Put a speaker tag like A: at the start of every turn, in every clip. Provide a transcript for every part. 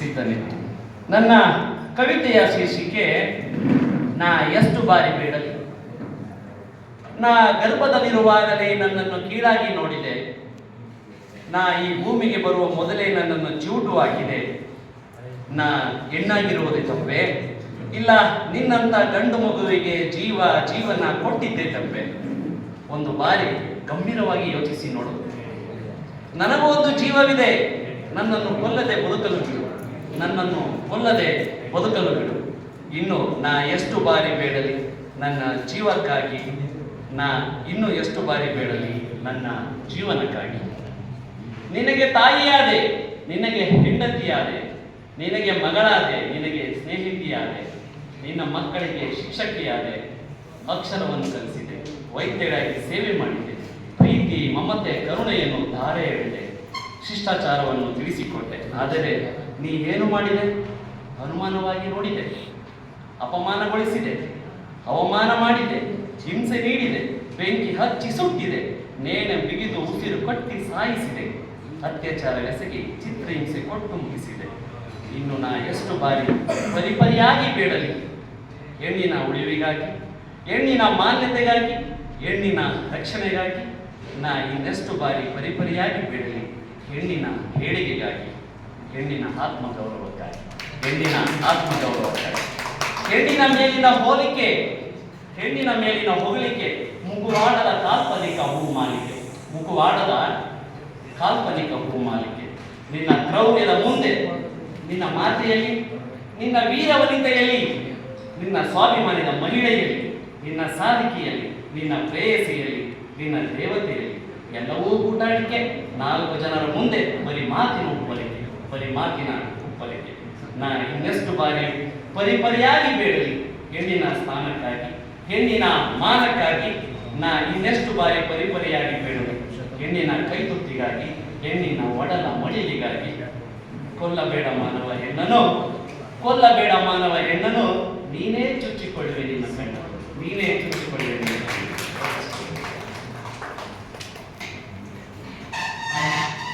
A: ಸಿದ್ಧನಿತ್ತು. ನನ್ನ ಕವಿತೆಯ ಶೀರ್ಷಿಕೆ, ನಾ ಎಷ್ಟು ಬಾರಿ ಬೇಡಲಿ? ನಾ ಗರ್ಭದಲ್ಲಿರುವಾಗಲೇ ನನ್ನನ್ನು ಕೀಳಾಗಿ ನೋಡಿದೆ. ನಾ ಈ ಭೂಮಿಗೆ ಬರುವ ಮೊದಲೇ ನನ್ನನ್ನು ಜೂಟು ಹಾಕಿದೆ. ನಾ ಹೆಣ್ಣಾಗಿರುವುದೇ ತಪ್ಪೆ? ಇಲ್ಲ, ನಿನ್ನಂತ ಗಂಡು ಮಗುವಿಗೆ ಜೀವ, ಜೀವನ ಕೊಟ್ಟಿದ್ದೆ ತಪ್ಪೆ? ಒಂದು ಬಾರಿ ಗಂಭೀರವಾಗಿ ಯೋಚಿಸಿ ನೋಡು. ನನಗೂ ಒಂದು ಜೀವವಿದೆ. ನನ್ನನ್ನು ಕೊಲ್ಲದೆ ಬದುಕಲು ನನ್ನನ್ನು ಕೊಲ್ಲದೆ ಬದುಕಲು ಬಿಡು. ಇನ್ನು ನಾ ಎಷ್ಟು ಬಾರಿ ಬೇಡಲಿ ನನ್ನ ಜೀವಕ್ಕಾಗಿ? ನಾ ಇನ್ನು ಎಷ್ಟು ಬಾರಿ ಬೇಡಲಿ ನನ್ನ ಜೀವನಕ್ಕಾಗಿ? ನಿನಗೆ ತಾಯಿಯಾದೆ, ನಿನಗೆ ಹೆಂಡತಿಯಾದೆ, ನಿನಗೆ ಮಗಳಾದೆ, ನಿನಗೆ ಸ್ನೇಹಿತಿಯಾದೆ, ನಿನ್ನ ಮಕ್ಕಳಿಗೆ ಶಿಕ್ಷಕಿಯಾದೆ, ಅಕ್ಷರವನ್ನು ಕಲಿಸಿದೆ, ವೈದ್ಯರಾಗಿ ಸೇವೆ ಮಾಡಿದೆ, ಪ್ರೀತಿ, ಮಮತೆ, ಕರುಣೆಯನ್ನು ಧಾರೆ ಎಳೆದೆ ಶಿಷ್ಟಾಚಾರವನ್ನು ತಿಳಿಸಿಕೊಟ್ಟೆ. ಆದರೆ ನೀ ಏನು ಮಾಡಿದೆ? ಅನುಮಾನವಾಗಿ ನೋಡಿದೆ. ಅಪಮಾನಗೊಳಿಸಿದೆ. ಅವಮಾನ ಮಾಡಿದೆ. ಹಿಂಸೆ ನೀಡಿದೆ. ಬೆಂಕಿ ಹಚ್ಚಿ ಸುಟ್ಟಿದೆ. ನೇಣೆ ಬಿಗಿದು ಉಸಿರು ಕಟ್ಟಿ ಸಾಯಿಸಿದೆ. ಅತ್ಯಾಚಾರವೆಸಗಿ ಚಿತ್ರಹಿಂಸೆ ಕೊಟ್ಟು ಮುಗಿಸಿದೆ ಇನ್ನು ನಾ ಎಷ್ಟು ಬಾರಿ ಪರಿಪರಿಯಾಗಿ ಬೇಡಲಿ? ಹೆಣ್ಣಿನ ಉಳಿವಿಗಾಗಿ ಹೆಣ್ಣಿನ ಮಾನ್ಯತೆಗಾಗಿ ಹೆಣ್ಣಿನ ರಕ್ಷಣೆಗಾಗಿ ನಾ ಇನ್ನೆಷ್ಟು ಬಾರಿ ಪರಿಪರಿಯಾಗಿ ಬೇಡಲಿ? ಹೆಣ್ಣಿನ ಏಳಿಗೆಗಾಗಿ. ಹೆಣ್ಣಿನ ಆತ್ಮಗೌರವಕ್ಕಾಗಿ. ಹೆಣ್ಣಿನ ಆತ್ಮಗೌರವಕ್ಕಾಗಿ. ಹೆಣ್ಣಿನ ಮೇಲಿನ ಹೋಲಿಕೆ, ಹೆಣ್ಣಿನ ಮೇಲಿನ ಹೊಗಳಿಕೆ ಮುಗುವಾಡದ ಕಾಲ್ಪನಿಕ ಹೂಮಾಲಿಕೆ. ಮುಗುವಾಡದ ಕಾಲ್ಪನಿಕ ಹೂಮಾಲಿಕೆ. ನಿನ್ನ ಕ್ರೌರ್ಯದ ಮುಂದೆ, ನಿನ್ನ ಮಾತೆಯಲ್ಲಿ, ನಿನ್ನ ವೀರವನಿತೆಯಲ್ಲಿ, ನಿನ್ನ ಸ್ವಾಭಿಮಾನದ ಮಹಿಳೆಯಲ್ಲಿ, ನಿನ್ನ ಸಾಧಿಕೆಯಲ್ಲಿ, ನಿನ್ನ ಪ್ರೇಯಸಿಯಲ್ಲಿ, ನಿನ್ನ ದೇವತೆಯಲ್ಲಿ ಎಲ್ಲವೂ ಕೂಟಾಡಿಕೆ. ನಾಲ್ಕು ಜನರ ಮುಂದೆ ಬರೀ ಮಾತಿನ ಉಪ್ಪಲಿಕೆ ಬರೀ ಮಾತಿನ ನಾ ಇನ್ನೆಷ್ಟು ಬಾರಿ ಪರಿಪರಿಯಾಗಿ ಬೇಡಲಿ. ಹೆಣ್ಣಿನ ಸ್ಥಾನಕ್ಕಾಗಿ, ಹೆಣ್ಣಿನ ಮಾನಕ್ಕಾಗಿ ನಾ ಇನ್ನೆಷ್ಟು ಬಾರಿ ಪರಿಪರಿಯಾಗಿ ಬೇಡಲಿ. ಹೆಣ್ಣಿನ ಕೈತುತ್ತಿಗಾಗಿ ಹೆಣ್ಣಿನ ಒಡಲ ಮಡಿಲಿಗಾಗಿ ಕೊಲ್ಲಬೇಡ ಮಾನವ ಹೆಣ್ಣನು. ಕೊಲ್ಲಬೇಡ ಮಾನವ ಹೆಣ್ಣನು. ನೀನೇ ಚುಚ್ಚಿಕೊಳ್ಳುವೆ ನಿನ್ನ ಕಣ್ಣ ನೀನೇ ಚುಚ್ಚಿಕೊಳ್ಳುವೆ ನಿನ್ನ ಕಣ್ಣು.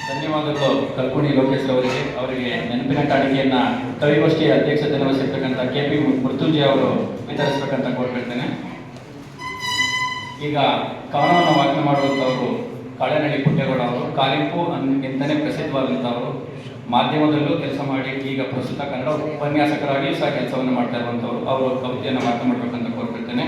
B: ಧನ್ಯವಾದಗಳು. ಕಲ್ಕುಣಿ ಲೋಕೇಶ್ ಅವರಿಗೆ ಅವರಿಗೆ ನೆನಪಿನ ಕಾಣಿಕೆಯನ್ನ ಕವಿಗೋಷ್ಠಿಯ ಅಧ್ಯಕ್ಷತೆ ವಹಿಸಿರ್ತಕ್ಕಂಥ ಕೆ ಪಿ ಮೃತ್ಯುಂಜಯ ಅವರು ವಿತರಿಸಬೇಕಂತ ಕೋರ್ಬಿಡ್ತೇನೆ ಈಗ ಕವನವನ್ನು ವಾಚನೆ ಮಾಡುವಂಥವರು ಕಾಳೆನಳ್ಳಿ ಪುಟ್ಟೇಗೌಡ ಅವರು, ಕಾಲಿಂಪು ಎಂತಲೇ ಪ್ರಸಿದ್ಧವಾದಂಥವರು, ಮಾಧ್ಯಮದಲ್ಲೂ ಕೆಲಸ ಮಾಡಿ ಈಗ ಪ್ರಸ್ತುತ ಕನ್ನಡ ಉಪನ್ಯಾಸಕರಾಗಿಯೂ ಸಹ ಕೆಲಸವನ್ನು ಮಾಡ್ತಾ ಇರುವಂಥವ್ರು. ಅವರು ಕವಿತೆಯನ್ನು ಮಾತನಾಡಬೇಕಂತ ಕೋರ್ಬಿಡ್ತೇನೆ